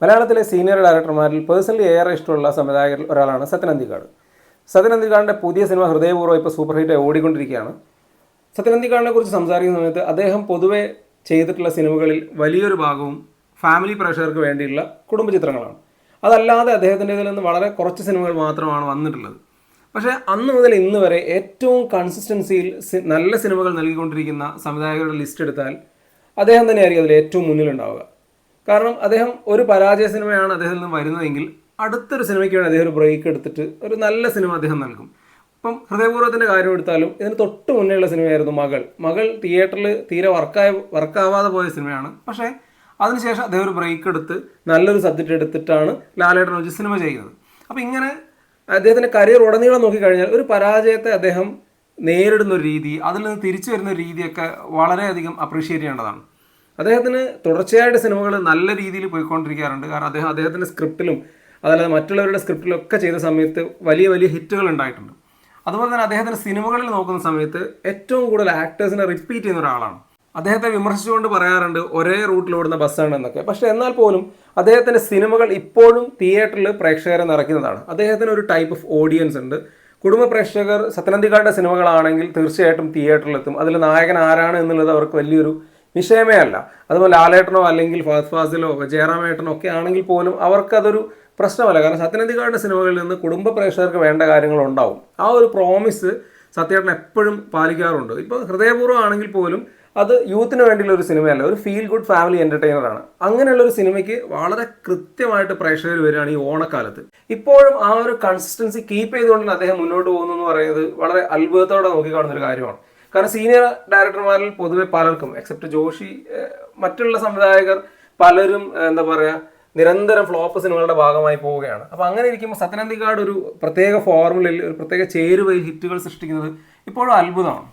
മലയാളത്തിലെ senior ഡയറക്ടർമാരിൽ personally ഏറെ ഇഷ്ടമുള്ള സംവിധായകരിൽ ഒരാളാണ് സത്യൻ അന്തിക്കാടിന്റെ പുതിയ സിനിമ ഹൃദയപൂർവം ഇപ്പോൾ സൂപ്പർ ഹിറ്റ് ഓടിക്കൊണ്ടിരിക്കുകയാണ്. സത്യൻ അന്തിക്കാടിനെ കുറിച്ച് സംസാരിക്കുന്ന സമയത്ത് അദ്ദേഹം പൊതുവെ ചെയ്തിട്ടുള്ള സിനിമകളിൽ വലിയൊരു ഭാഗവും ഫാമിലി പ്രേക്ഷകർക്ക് വേണ്ടിയുള്ള കുടുംബ ചിത്രങ്ങളാണ് അതല്ലാതെ അദ്ദേഹത്തിന്റെ ഇതിൽ നിന്ന് വളരെ കുറച്ച് സിനിമകൾ മാത്രമാണ് വന്നിട്ടുള്ളത്. പക്ഷേ അന്ന് മുതൽ ഇന്ന് വരെ ഏറ്റവും കൺസിസ്റ്റൻസിയിൽ നല്ല സിനിമകൾ നൽകിക്കൊണ്ടിരിക്കുന്ന സംവിധായകരുടെ ലിസ്റ്റ് എടുത്താൽ അദ്ദേഹം തന്നെയായിരിക്കും അതിൽ ഏറ്റവും മുന്നിലുണ്ടാവുക. കാരണം അദ്ദേഹം ഒരു പരാജയ സിനിമയാണ് അദ്ദേഹത്തിൽ നിന്ന് വരുന്നതെങ്കിൽ അടുത്തൊരു സിനിമയ്ക്ക് വേണ്ടി അദ്ദേഹം ഒരു ബ്രേക്ക് എടുത്തിട്ട് ഒരു നല്ല സിനിമ അദ്ദേഹം നൽകും. ഇപ്പം ഹൃദയപൂർവത്തിന്റെ കാര്യം എടുത്താലും ഇതിന് തൊട്ട് മുന്നേയുള്ള സിനിമയായിരുന്നു മകൾ. മകൾ തിയേറ്ററിൽ തീരെ വർക്കായ വർക്കാവാതെ പോയ സിനിമയാണ്. പക്ഷേ അതിനുശേഷം അദ്ദേഹം ഒരു ബ്രേക്ക് എടുത്ത് നല്ലൊരു സബ്ജക്റ്റ് എടുത്തിട്ടാണ് ലാലേട്ടൻ വെച്ച് സിനിമ ചെയ്യുന്നത്. അപ്പോൾ ഇങ്ങനെ അദ്ദേഹത്തിന്റെ കരിയർ ഉടനീളം നോക്കിക്കഴിഞ്ഞാൽ ഒരു പരാജയത്തെ അദ്ദേഹം നേരിടുന്ന ഒരു രീതി അതിൽ നിന്ന് തിരിച്ചു വരുന്ന രീതിയൊക്കെ വളരെയധികം അപ്രീഷിയേറ്റ് ചെയ്യേണ്ടതാണ്. അദ്ദേഹത്തിന് തുടർച്ചയായിട്ട് സിനിമകൾ നല്ല രീതിയിൽ പോയിക്കൊണ്ടിരിക്കാറുണ്ട്. കാരണം അദ്ദേഹം അദ്ദേഹത്തിന്റെ സ്ക്രിപ്റ്റിലും അതല്ലാതെ മറ്റുള്ളവരുടെ സ്ക്രിപ്റ്റിലും ഒക്കെ ചെയ്ത സമയത്ത് വലിയ വലിയ ഹിറ്റുകൾ ഉണ്ടായിട്ടുണ്ട്. അതുപോലെ തന്നെ അദ്ദേഹത്തിന്റെ സിനിമകളിൽ നോക്കുന്ന സമയത്ത് ഏറ്റവും കൂടുതൽ ആക്ടേഴ്സിനെ റിപ്പീറ്റ് ചെയ്യുന്ന ഒരാളാണ്. അദ്ദേഹത്തെ വിമർശിച്ചുകൊണ്ട് പറയാറുണ്ട് ഒരേ റൂട്ടിൽ ഓടുന്ന ബസ്സാണ് എന്നൊക്കെ. പക്ഷേ എന്നാൽ പോലും അദ്ദേഹത്തിന്റെ സിനിമകൾ ഇപ്പോഴും തിയേറ്ററിൽ പ്രേക്ഷകരെ നിറയ്ക്കുന്നതാണ്. അദ്ദേഹത്തിന് ഒരു ടൈപ്പ് ഓഫ് ഓഡിയൻസ് ഉണ്ട്. കുടുംബ പ്രേക്ഷകർ സത്യനന്ദിക്കാരുടെ സിനിമകളാണെങ്കിൽ തീർച്ചയായിട്ടും തിയേറ്ററിലെത്തും അതിൽ നായകൻ ആരാണ് എന്നുള്ളത് അവർക്ക് വലിയൊരു വിഷയമേ അല്ല അതുപോലെ ലാലേട്ടനോ അല്ലെങ്കിൽ ഫഹദ് ഫാസിലോ ജയറാമേട്ടനോ ഒക്കെ ആണെങ്കിൽ പോലും അവർക്കതൊരു പ്രശ്നമല്ല. കാരണം സത്യനന്ദിക്കാരുടെ സിനിമകളിൽ നിന്ന് കുടുംബ പ്രേക്ഷകർക്ക് വേണ്ട കാര്യങ്ങളുണ്ടാവും. ആ ഒരു പ്രോമിസ് സത്യേട്ടൻ എപ്പോഴും പാലിക്കാറുണ്ട്. ഇപ്പോൾ ഹൃദയപൂർവം ആണെങ്കിൽ പോലും അത് യൂത്തിന് വേണ്ടിയുള്ള ഒരു സിനിമയല്ല. ഒരു ഫീൽ ഗുഡ് ഫാമിലി എന്റർടൈനർ ആണ്. അങ്ങനെയുള്ള ഒരു സിനിമയ്ക്ക് വളരെ കൃത്യമായിട്ട് പ്രേക്ഷകർ വരികയാണ് ഈ ഓണക്കാലത്ത്. ഇപ്പോഴും ആ ഒരു കൺസിസ്റ്റൻസി കീപ്പ് ചെയ്തുകൊണ്ടാണ് അദ്ദേഹം മുന്നോട്ട് പോകുന്നു എന്ന് പറയുന്നത് വളരെ അത്ഭുതത്തോടെ നോക്കിക്കാണുന്ന ഒരു കാര്യമാണ്. കാരണം സീനിയർ ഡയറക്ടർമാരിൽ പൊതുവെ പലർക്കും എക്സെപ്റ്റ് ജോഷി മറ്റുള്ള സംവിധായകർ പലരും എന്താ പറയുക നിരന്തരം ഫ്ലോപ്പ് സിനിമകളുടെ ഭാഗമായി പോവുകയാണ്. അപ്പോൾ അങ്ങനെ ഇരിക്കുമ്പോൾ സത്യനന്ദിക്കാട് ഒരു പ്രത്യേക ഫോർമുലയിൽ ഒരു പ്രത്യേക ചേരുവയിൽ ഹിറ്റുകൾ സൃഷ്ടിക്കുന്നത് ഇപ്പോഴും അത്ഭുതമാണ്.